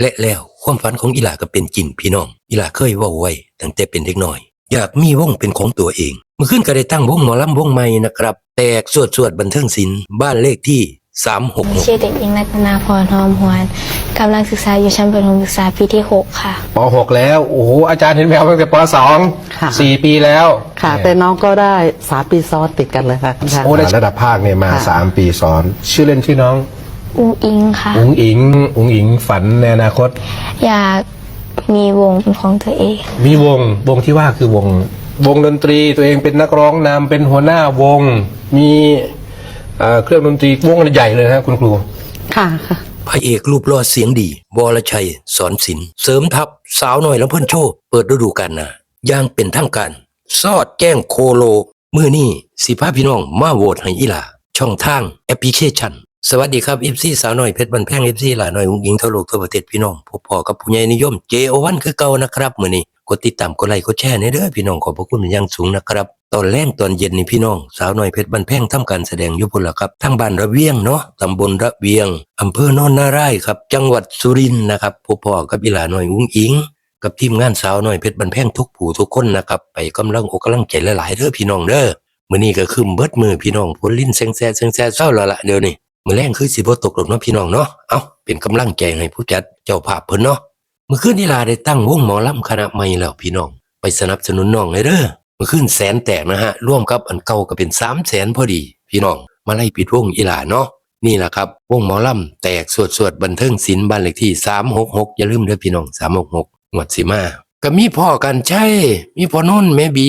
และแล้วความฝันของอีหลาก็เป็นจริงพี่น้อง อีหลาเคยว่าไว้ตั้งแต่เป็นเด็กน้อย อยากมีวงเป็นของตัวเอง เมื่อขึ้นก็ได้ตั้งวงหมอลำวงใหม่นะครับ แตกสวดสวดบันเทิงศิลป์บ้านเลขที่ 366 ชื่อเด็กหญิงนัตนาพรทอมหวนกำลังศึกษาอยู่ชั้นประถมศึกษาปีที่ 6 ค่ะ ป .6 แล้ว โอ้โห อาจารย์เห็นแววตั้งแต่ป ค่ะ .2 สี่ปีแล้วค่ะ แต่น้องก็ได้สามปีซ้อนติดกันเลยค่ะโอ้ได้ระดับภาคเนี่ยมา ค่ะ 3 ปีซ้อน ชื่อเล่นชื่อน้อง อุ้งอิงค่ะ อุ๋งอิงอุ๋งอิงฝันในอนาคต อยากมีวงเป็นของตัวเอง มีวงวงที่ว่าคือวง วงดนตรีตัวเองเป็นนักร้องนำเป็นหัวหน้าวง มีเครื่องดนตรีวงใหญ่เลยนะคุณครู ค่ะค่ะ พระเอกรูปหล่อเสียงดีบอระชัย สอนศิลป์เสริมทัพ สาวหน่อยแลำเพิ่นโชว์เปิดฤดูกาลนาย่างเป็นทางการ ซอดแจ้งโคโล มือนี่สิพาพี่น้องมาโหวตให้อีหลา ช่องทางแอปพลิเคชัน สวัสดีครับเอฟซีสาวน้อยเพชรบันแพงเอฟซีหลาน่อยหญิงทั่วโลกทั่วประเทศพี่น้องพบพ่อกับผู้ใหญ่นิยมเจโอวันคือเก่านะครับมือนี้กดติดตามกดไลค์กดแชร์ในเด้อพี่น้องขอบพระคุณอย่างสูงนะครับ ตอนแรกตอนเย็นนี่พี่น้อง สาวน้อยเพชรบันแพงทำการแสดงยุบพละครับทั้งบ้านระเวียงเนาะตำบลระเวียงอำเภอนนนาไร่ครับ จังหวัดสุรินทร์นะครับพบพ่อกับอีหลาน่อยอุ้งอิงกับทีมงานสาวน้อยเพชรบันแพงทุกผู้ทุกคนนะครับไปกำลังอกกำลังใจหลายๆเด้อพี่น้องเด้อมือนี้ก็คือเบิดมือพี่น้องพลลินแซงแซ่แซงแซ่เศร้าล้ละเดี๋ยวนี้ มื่อแรงคือสิบ่ตกหล่นนะพี่น้องเนาะ เอาเป็นกำลังใจให้ผู้จัดเจ้าภาพเพิ่นเนาะ เมื่อคืนนี่ลาได้ตั้งวงหมอลำคณะใหม่แล้วพี่น้อง ไปสนับสนุนน้องเลยเด้อ เมื่อคืนแสนแตกนะฮะ ร่วมกับอันเก่าก็เป็นสามแสนพอดี พี่น้อง มาไล่ปิดวงอีหลาเนาะ นี่แหละครับ วงหมอลำแตกสวดสวดบันเทิงศิลป์บ้านเลขที่สามหกหกอย่าลืมเด้อพี่น้องสามหกหกงวดสิมาก็มีพ่อกันใช่ มีพ่อนุ่นแม่บี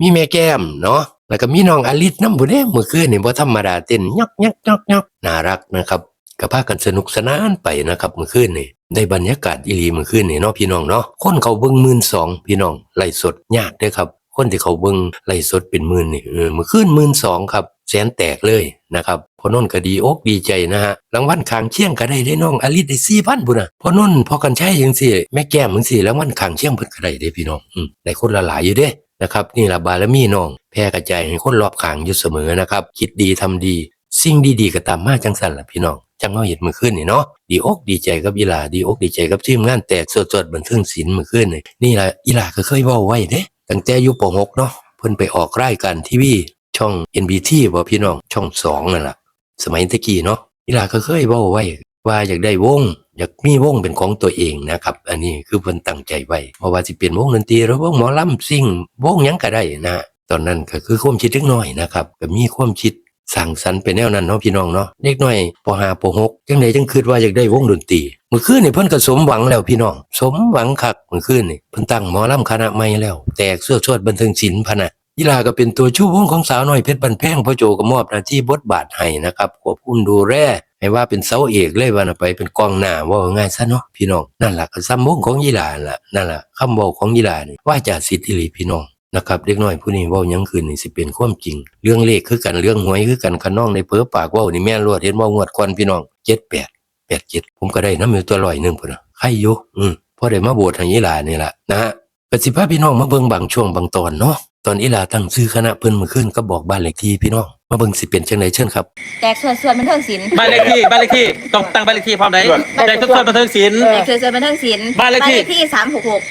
มีแม่แก้มเนาะ แล้วก็มีน้องอลิสน้ำบุญเด้เมื่อคืนนี่บ่ธรรมดาเต้นยักยักยักยักน่ารักนะครับก็พากันสนุกสนานไปนะครับเมื่อคืนนี่ได้บรรยากาศอีหลีเมื่อคืนนี่เนาะพี่น้องเนาะคนเขาเบิ้งมื่นสองพี่น้องไล่สดยากเด้อครับคนที่เขาเบิ้งไล่สดเป็นหมื่นนี่เมื่อคืนหมื่นสองครับแสนแตกเลยนะครับพอนนก็ดีอกดีใจนะฮะรางวัลขางเชี่ยงก็ได้ได้น้องอลิสได้สี่พันบุญนะพอนนพอกันใช้ยังสี่แม่แก้มมึงสี่รางวัลขางเชี่ยงเพิ่นก็ได้เด้พี่น้องอืมได้คนละหลายอยู่เด้ นะครับนี่แหละบารมีน้อง แพร่กระจายให้คนรอบข้างอยู่เสมอนะครับ คิดดีทำดี สิ่งดีๆก็ตามมาจังสันล่ะพี่น้อง จังเฮาเห็นมือขึ้นนี่เนาะดีอกดีใจกับอีลาดีอกดีใจกับทีมงานแตกสดๆบันเครื่องศิลมือขึ้นนี่นี่ละอีหลาก็เคยเว้าไว้เด้ตั้งแต่อยู่ปกเนาะเพิ่นไปออกรายกันทีวีช่อง NBT บ่พี่น้องช่องสองนั่นแหละสมัยตะกี้เนาะอีหลาก็เคยเว้าไว้ ว่าอยากได้วง อยากมีวงเป็นของตัวเองนะครับ อันนี้คือเพิ่นตั้งใจไว้เพราะว่าสิเปลี่ยนวงดนตรีหรือวงหมอลำซิ่งวงยังก็ได้นะ ตอนนั้นก็คือความคิดเล็กน้อยนะครับก็มีความคิดสั่งสรรไป็นแนวนั้นเนาะพี่น้องเนาะเล็กน้อยปหาปหกจังไหนจังคืดว่าอยากได้วงดนตรีเมื่อคืนนี่เพิ่นก็สมหวังแล้วพี่น้องสมหวังคักเมื่อคืนนี่เพิ่นตั้งหมอลำคณะใหม่แล้ว แตกเสื้อชดบันเทิงศิลป์พนะยิราก็เป็นตัวชู้วงของสาวน้อยเพชรบันแพงพ่อโจก็มอบหน้าที่บทบาทให้นะครับควบคุมดูแล ให้ว่าเป็นเสาเอกเลยวันไปเป็นกองหน้าว่าง่ายซะเนาะพี่น้องนั่นแหละซ้ำมงของยีหลาล่ะนั่นแหละคำบอกของยีหลาว่าจะสิทธิ์ลีพี่น้องนะครับเล็กน้อยผู้นี้ว่ายังคืนนี่สิเป็นความจริง เรื่องเลขคือกันเรื่องหวยคือกันขน้องในเพ้อปากว่านี่แม่รวดเห็นว่างวดควันพี่น้องเจ็ดแปดแปดเจ็ดผมก็ได้น้ำมือตัวลอยหนึ่งพ่นะใครอยู่อืมพอได้มาบวชทางยีหลานี่แหละนะฮะปฏิภาพี่น้องมาเบิ่งบางช่วงบางตอนเนาะ ตอนอีลาตั้งชื่อคณะเพิ่นมาขึ้นก็บอกบ้านเลขที่พี่น้องมาเบิ่งสิเป็นจังไดเชิญครับ แตกส่เนส่วนบันเทิงศิลป์บ้านเลขที่บ้านเลขที่ต้องตั้งบ้านเลขที่พร้อมไหนแตกส่เนส่วนบันเทิงศิลป์แตกส่เนส่วนบันเทิงศิลป์บ้านเลขที่สามหกหก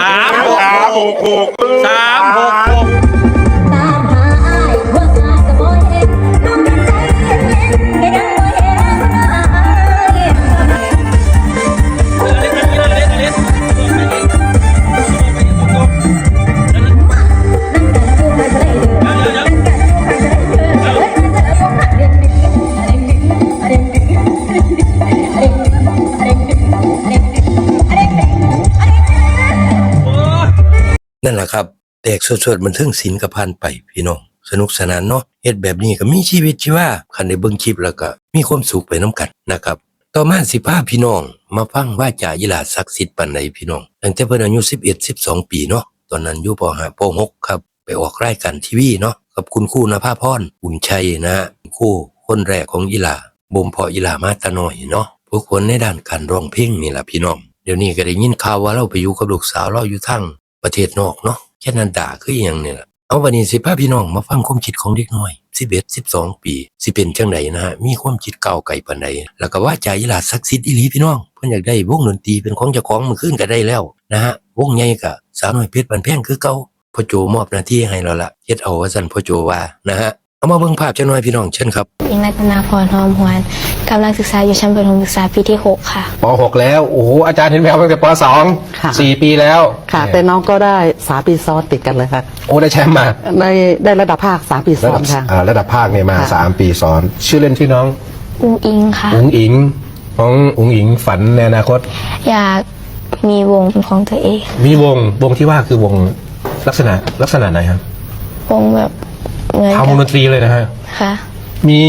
สามหกหกสามหก แตกสดๆมันเทิงศิลกับพันไปพี่น้อง สนุกสนานเนาะเฮ็ดแบบนี้ก็มีชีวิตชีวาคันได้เบิ่งคลิปแล้วก็มีความสุขไปน้ำกันนะครับต่อมาสิพาพี่น้อง มาฟังว่าจ่ายิลาศักดิ์สิทธิ์ปานใดพี่น้องตั้งแต่เพิ่นอายุ11 12 ปีเนาะตอนนั้นอยู่ป .5 ป .6 ครับ ไปออกรายการทีวีเนาะกับคุณครูนภาพรอุ่นชัยนะฮะครูคนแรกของยิลาบ่มเพาะยิลามาตะน้อยเนาะผู้คนในด้านการร้องเพลงนี่ล่ะพี่น้องเดี๋ยวนี้ก็ได้ยินข่าวว่าเราไปอยู่กับลูกสาวเราอยู่ทั้งประเทศนอกเนาะ แค่นั้นด่าคืออย่างเนี่ยเอาวันนี้สิพาพี่น้องมาฟังความคิดของเด็กน้อยสิเบสสิบสองปีสิเป็นจังไดนะฮะมีความคิดเก่าไก่ปานใดแล้วก็ว่าใจยิลาศักดิ์สิทธิ์อีหลีพี่น้อง เพิ่นมันอยากได้วงดนตรีเป็นของเจ้าของมันขึ้นก็ได้แล้วนะฮะวงใหญ่ก็สาวน้อยเพชรบันแพงคือเก่าพ่อโจมอบหน้าที่ให้เราละเฮ็ดเอาว่าสั่นพ่อโจว่านะฮะ เอามาเบิ่งภาพจักหน่อยพี่น้องเชิญครับอิงรัตนาพรหอมหวนกำลังศึกษาอยู่ชั้นประถมศึกษาปีที่หกค่ะป .6 แล้ว โอ้โห อาจารย์เห็นแววตั้งแต่ป ค่ะ .2 สี่ปีแล้วค่ะ แต่น้องก็ได้สามปีซ้อนติดกันเลยค่ะโอ้ได้แชมป์มาได้ได้ระดับภาคสามปีซ้ระอดันบค่ะ อ่าระดับภาคเนี่ยมาค่ะ สามปีซ้อน ชื่อเล่นชื่อน้องอุ้งอิงค่ะ อุ๋งอิงของอุ๋งอิงฝันในอนาคต อยากมีวงเป็นของตัวเอง มีวงวงที่ว่าคือวงลักษณะลักษณะไหนครับ วงแบบ เหมือนทำวงดนตรีเลยนะฮะ ค่ะ มี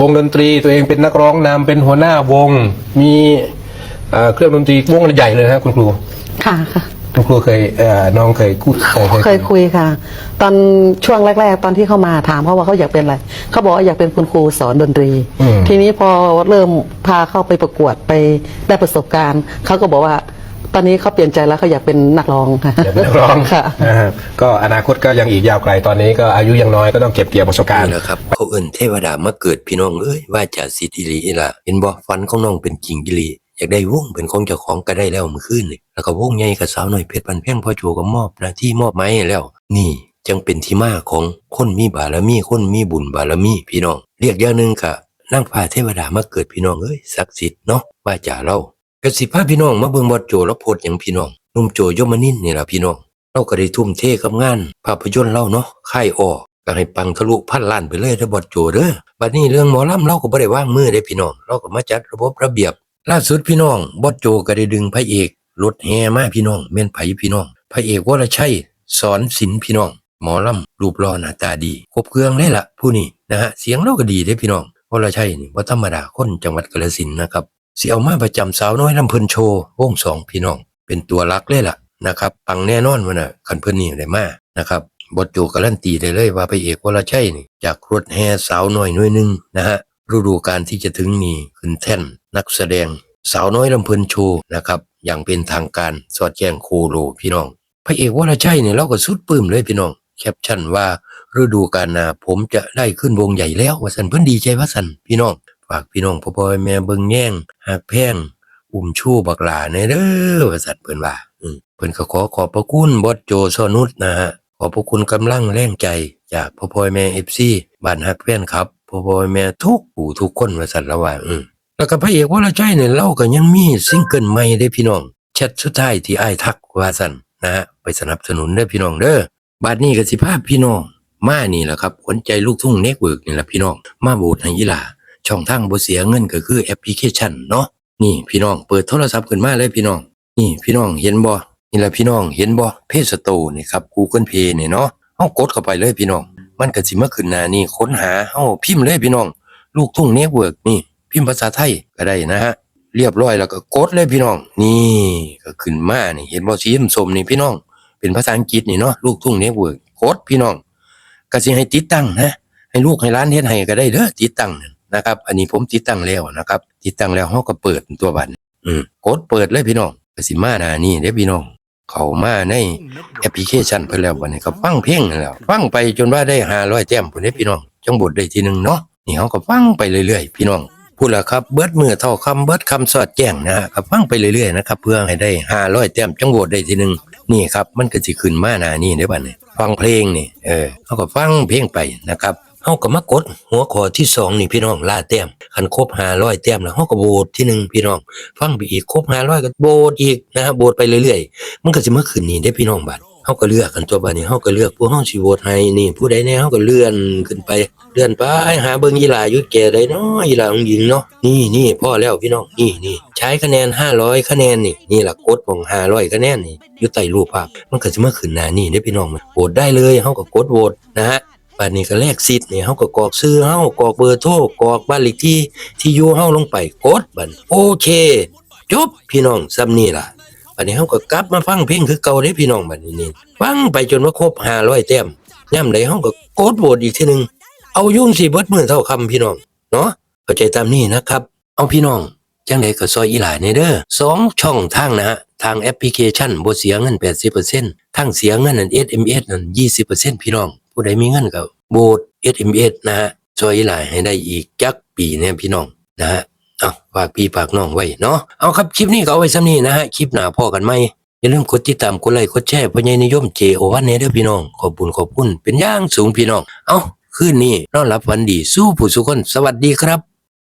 วงดนตรีตัวเองเป็นนักร้องนำเป็นหัวหน้าวง มีเอ่อเครื่องดนตรีวงใหญ่เลยนะคุณครูค่ะค่ะ คุณครูเคยเอ่อน้องเคยพูดเคยเคยคุยค่ะ ตอนช่วงแรก ๆ ตอนที่เข้ามาถามเขาว่าเขาอยากเป็นอะไรเขาบอกว่าอยากเป็นคุณครูสอนดนตรีอืมทีนี้พอเริ่มพาเข้าไปประกวดไปได้ประสบการณ์เขาก็บอกว่า ตอนนี้เขาเปลี่ยนใจแล้วเขาอยากเป็นนักร้องค่ะ อยากเป็นนักร้องค่ะ นะฮะก็อนาคตก็ยังอีกยาวไกลตอนนี้ก็อายุยังน้อยก็ต้องเก็บเกี่ยวประสบการณ์นี่แหละครับเขาเอิ้นเทวดามาเกิดพี่น้องเอ้ยว่าจะสิทธิลีล่ะเห็นบ่ฝันของน้องเป็นจริงกิลีอยากได้วงเป็นของเจ้าของก็ได้แล้วเมื่อคืนนี่แล้วก็วงใหญ่กับสาวน้อยเพชรปันเพ่งพ่อโจก็มอบหน้าที่มอบไม้ให้แล้ว นี่จังเป็นที่มาของคนมีบารมีคนมีบุญบารมีพี่น้อง เรียกอย่างหนึงก็นั่งพาเทวดามาเกิดพี่น้องเอ้ยศักดิ์สิทธิ์เนาะว่าจ่าเรา กสิพาพี่น้องมาเบิ่งบอดโจแล้วโพดอย่างพี่น้องนุ่มโจยมนินนี่แหละพี่น้องเราก็ได้ทุ่มเทกับงาน ภาพยนตร์เราเนาะค่ายออก็ให้ปังทะลุพันล้านไปเลยเด้อบอดโจเด้อบัดนี้เรื่องหมอลำเราก็บ่ได้วางมือเด้พี่น้อง เราก็มาจัดระบบระเบียบ ล่าสุดพี่น้องบอดโจก็ได้ดึงพระเอกรถแห่มาพี่น้องแม่นไผพี่น้องพระเอกวรชัยสอนศิลป์พี่น้อง หมอลำรูปหล่อหน้าตาดีครบเครื่องเลยล่ะผู้นี้นะฮะเสียงเราก็ดีเด้พี่น้องวรชัยนี่บ่ธรรมดาคนจังหวัดกาฬสินนะครับ สิเอามาประจำสาวน้อยลำเพิ่นโชว์วงสองพี่น้อง เป็นตัวหลักเลยล่ะนะครับปังแน่นอนวะน่ะคันเพิ่นนี่ได้มานะครับบทโจการันตีได้เลยว่าพระเอกวรชัยนี่จากรถแห่สาวน้อยหน่วยหนึงนะฮะฤดูกาลที่จะถึงนี้ขึ้นแท่นนักแสดงสาวน้อยลำเพินโชว์นะครับอย่างเป็นทางการสอดแจ้งโคโลพี่น้อง พระเอกวรชัยเนี่ยเราก็สุดปลื้มเลยพี่น้องแคปชั่นว่าฤดูกาลนาผมจะได้ขึ้นวงใหญ่แล้วว่าสันเพิ่นดีใจว่าสันพี่น้อง ฝากพี่น้องพ่อพ่อแม่เบิ่งแย่งหักแพงอุ้มชู้บักหลาในเด้อว่าสันเพิ่นว่าอืมเพิ่นก็ขอขอบพระคุณบอสโจซอนุชนะฮะขอบพระคุณกำลังแรงใจจากพ่อพ่อแม่ FC บ้านฮักแฟนครับพ่อพ่อแม่ทุกผู้ทุกคนว่าสันละว่าอืมแล้วก็พระเอกวรชัยเนี่ยเล่าก็ยังมีซิงเกิลใหม่ได้พี่น้องแชทสุดท้ายที่อ้ายทักว่าสั่นนะฮะไปสนับสนุนเด้อพี่น้องเด้อบัดนี้ก็สิพาพพี่น้องมานี่แหละครับขวัญใจลูกทุ่งเน็ตเวิร์กนี่แหละพี่น้อง มาโบสให้ยีหลา ช่องทางบ่เสียเงินก็คือแอปพลิเคชันเนาะนี่พี่น้องเปิดโทรศัพท์ขึ้นมาเลยพี่น้อง นี่พี่น้องเห็นบ่นี่แหละพี่น้องเห็นบ่เพจสโตนี่ครับ Google Play นี่เนาะเฮากดเข้าไปเลยพี่น้อง มันก็สิมาขึ้นหน้านี่ค้นหาเฮาพิมพ์เลยพี่น้อง ลูกทุ่งเน็ตเวิร์กนี่ พิมพ์ภาษาไทยก็ได้นะฮะเรียบร้อยแล้วก็กดเลยพี่น้อง นี่ก็ขึ้นมานี่เห็นบ่สีส้มนี่พี่น้อง เป็นภาษาอังกฤษนี่เนาะลูกทุ่งเน็ตเวิร์กกดพี่น้องก็สิให้ติดตั้งนะให้ลูกให้ร้านเฮ็ดให้ก็ได้เด้อติดตั้งนั่น นะครับ อันนี้ผมติดตั้งแล้วนะครับ ติดตั้งแล้วเฮาก็เปิดตัวบัดอืมกดเปิดเลยพี่น้องกสิมาหนานี่เด้พี่น้อง เขามาในแอปพลิเคชันเพิ่นแล้วบัดนี้ก็ฟังเพลงแล้วฟังไปจนว่าได้500แต้มพุ่นเด้พี่น้องจังบทได้ทีหนึ่งเนาะนี่เฮาก็ฟังไปเรื่อยๆ พี่น้องพูดล้วครับเบิดมือเท่าคำเบิดคำสอดแจ้งนะฮะก็ฟังไปเรื่อยๆนะครับเพื่อให้ได้ห้าร้อยแต้มจังโหวตได้ทีหนึ่งนี่ครับมันก็สิขึ้นมาหนานี่ได้บ้านี่ฟังเพลงนี่เออเขาก็ฟังเพลงไปนะครับ เขาก็มากดหัวข้อที่สองนี่พี่น้องล่าแต้มคันครบห้าร้อยแต้มแล้วเขาก็โหวตที่หนึ่งพี่น้อง ฟังไปอีกครบห้าร้อยก็โหวตอีกนะฮะโหวตไปเรื่อยๆ มันก็สิมาขึ้นนี่ได้พี่น้องบัดเขาก็เลือกกันตัวบัดนี้เขาก็เลือกผู้เฮาสิโหวตให้นี่ ผู้ใดแน่เขาก็เลื่อนขึ้นไปเลื่อนไปหาเบิ่งยีหลาอยู่แก่ได้เนาะยีหลาของหญิงเนาะนี่นี่พ่อแล้วพี่น้องนี่นี่ใช้คะแนน500คะแนนนี่นี่ล่ะกดของ500คะแนนนี่อยู่ใต้รูปภาพมันก็สิมาขึ้นหน้านี่ได้พี่น้องโหวตได้เลยเฮาก็กดโหวตนะฮะ บัดนี้ก็แลกสิทธิ์นี่เฮาก็กรอกชื่อเฮากรอกเบอร์โทรกรอกบ้านเลขที่ที่อยู่เฮาลงไปกดบัดโอเค จบพี่น้องซ้ำนี่ล่ะบัดนี้เฮาก็กลับมาฟังเพลงคือเก่าเด้พี่น้องบัดนี้นี่ฟังไปจนว่าครบ500แต้มย่ำใดเฮาก็กดโหวตอีกทีนึงเอายุ่งสิเบิดมือเท่าคำพี่น้องเนาะเข้าใจตามนี้นะครับ เอาพี่น้องจังไดก็ซอยอีหลายในเด้อสองช่องทางนะฮะทางแอปพลิเคชันบ่เสียเงิน 80%ทางเสียเงินนั่น SMS นั่น20%พี่น้อง ผู้ใดมีเงินก็โบด SMS นะฮะช่วยหลายให้ได้อีกจักปีเนี่ยพี่น้องนะฮะเอาฝากพี่ฝากน้องไว้เนาะเอาครับคลิปนี้ก็เอาไว้ซ้ำนี้นะฮะคลิปหน้าพ่อกันไหมอย่าลืมกดติดตามกดไลค์กดแชร์เพญาะให้นิยมเจโอวันเนเด้อพี่น้องขอบคุณขอบคุณเป็นอย่างสูงพี่น้อง เอาคืนนี้นอนรับวันดีสู้ผู้สุคนสวัสดีครับ